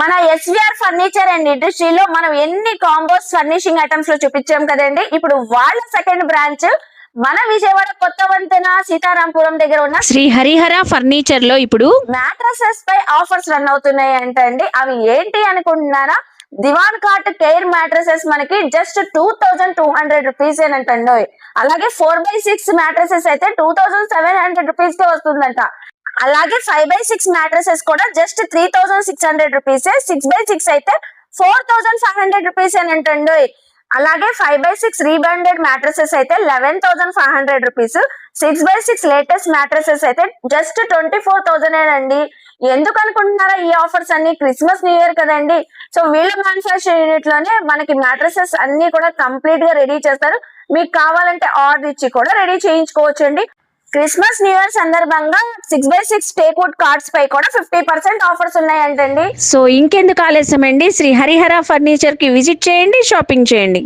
మన SVR furniture and. ఇండస్ట్రీలో మనం ఎన్ని కాంబోస్ ఫర్నిషింగ్ ఐటమ్స్లో చూపించాం కదండి. ఇప్పుడు వాళ్ళ సెకండ్ బ్రాంచ్ మన విజయవాడ కొత్త వంతెన సీతారాంపురం దగ్గర ఉన్న శ్రీ హరిహర ఫర్నిచర్లో ఇప్పుడు మ్యాట్రసెస్ పై ఆఫర్స్ రన్ అవుతున్నాయి అంటండి. అవి ఏంటి అనుకుంటున్నారా? దివాన్ కాట్ కేర్ మ్యాట్రసెస్ మనకి just two thousand two hundred rupees ఏనంటండి అలాగే ఫోర్ బై సిక్స్ మ్యాట్రసెస్ అయితే two thousand seven hundred rupees కే వస్తుందంట. అలాగే ఫైవ్ బై సిక్స్ మ్యాట్రసెస్ కూడా just three thousand six hundred rupees six by six అయితే four thousand five hundred rupees అని అంటండి. అలాగే five by six rebranded mattresses అయితే eleven thousand five hundred rupees six by six latest mattresses అయితే just twenty four thousand అండి. ఎందుకు అనుకుంటున్నారా ఈ ఆఫర్స్ అన్ని? క్రిస్మస్ న్యూ ఇయర్ కదండి. సో వీళ్ళ మ్యానుఫాక్చర్ యూనిట్లోనే మనకి మ్యాట్రసెస్ అన్ని కూడా కంప్లీట్గా రెడీ చేస్తారు. మీకు కావాలంటే ఆర్డర్ ఇచ్చి కూడా రెడీ చేయించుకోవచ్చు అండి క్రిస్మస్ న్యూ ఇయర్ సందర్భంగా six by six teakwood cards పై కూడా ఫిఫ్టీ పర్సెంట్ ఆఫర్స్ ఉన్నాయంటండి. సో ఇంకెందుకు ఆలస్యం అండి శ్రీ హరిహర ఫర్నిచర్కి విజిట్ చేయండి షాపింగ్ చేయండి.